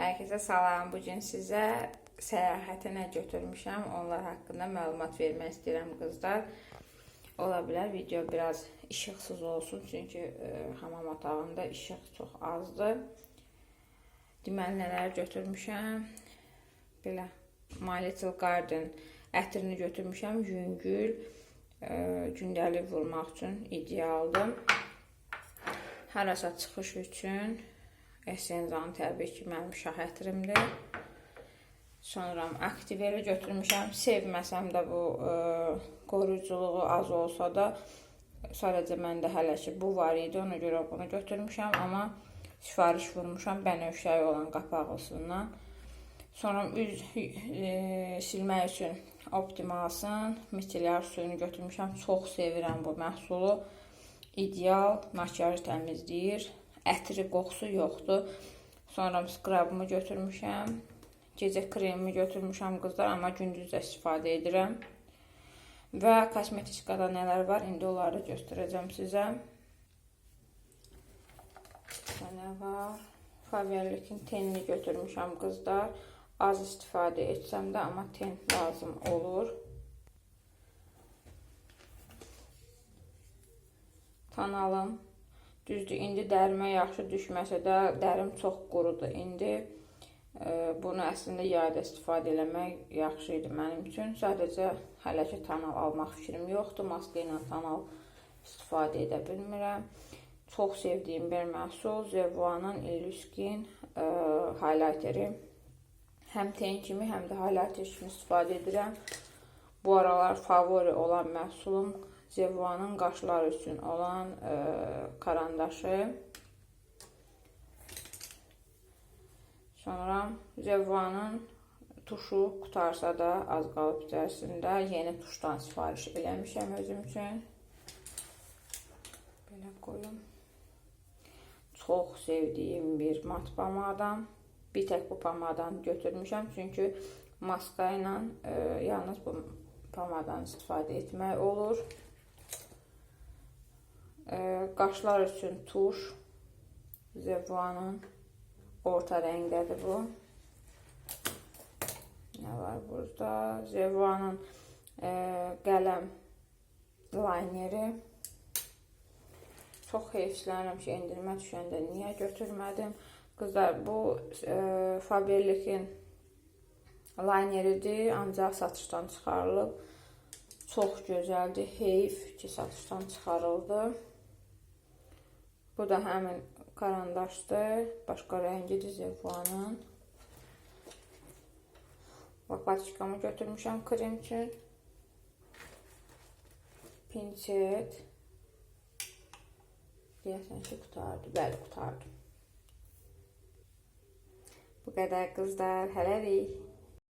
Herkese salam. Bu gün sizə səyahətə nə götürmüşəm, onlar haqqında məlumat vermək istəyirəm qızlar. Ola bilər video biraz işıqsız olsun, çünki e, hamam otağında işıq çox azdır. Deməli nələr götürmüşəm? Belə My Little Garden ətrini götürmüşəm. Yüngül, e, gündəlik vurmaq üçün idealdır. Harasa çıxış üçün Essenzanın təbii ki, mənim şah ətrimdir. Sonra aktiveri götürmüşəm. Sevməsəm də bu e, qoruyuculuğu az olsa da sadəcə məndə hələ ki bu var idi. Ona görə bunu götürmüşəm, amma sifariş vurmuşam bənövşəyi olan qapaqlısından. Sonra üz e, silmək üçün Optimalsın micellar suyunu götürmüşəm. Çox sevirəm bu məhsulu. İdeal makiyajı təmizləyir. Ətri, qoxusu yoxdur. Sonra skrabımı götürmüşəm. Gecə kremimi götürmüşəm qızlar, amma gündüz də istifadə edirəm. Və kosmetikada nələr var, indi onları göstərəcəm sizə. Nə var? Faberlikin tenini götürmüşəm qızlar. Az istifadə etsəm də, amma ten lazım olur. Tanalım. Düzdür, indi dərimə yaxşı düşməsə də, dərim çox qurudur. İndi e, bunu əslində yayda istifadə eləmək yaxşı idi mənim üçün. Sadəcə hələ ki tanal almaq fikrim yoxdur. Maska ilə tanal istifadə edə bilmirəm. Çox sevdiyim bir məhsul Zevuanın Illuskin e, highlighteri. Həm ten kimi, həm də highlighter kimi istifadə edirəm. Bu aralar favori olan məhsulum Zevuanın qaşlar üçün olan e, karandaşı. Sonra Zevuanın tuşu qutarsa da az qalıb içərisində yeni tuşdan sifariş eləmişəm özüm üçün. Belə qoyum. Çox sevdiyim bir mat pomadam. Bir tək bu pomadanı götürmüşəm çünki maska e, yalnız bu pomadan istifadə etmək olur. Qaşlar üçün tuş. Zevuanın orta rəngdədir bu. Nə var burada? Zevuanın e, qələm lineri. Çox heyfslənirəm ki, endirmə düşəndə niyə götürmədim? Qızlar, bu e, Faberlikin lineridir, ancaq satışdan çıxarılıb. Çox gözəldir. Heyf ki, satışdan çıxarıldı. Bu da həmin karandaşdır. Başqa rəngidir Zefuanın. Bax, patikamı götürmüşəm krem üçün. Pinçet. Deyəsən ki, qutardı. Bəli, qutardı. Bu qədər qızlar. Hələlik.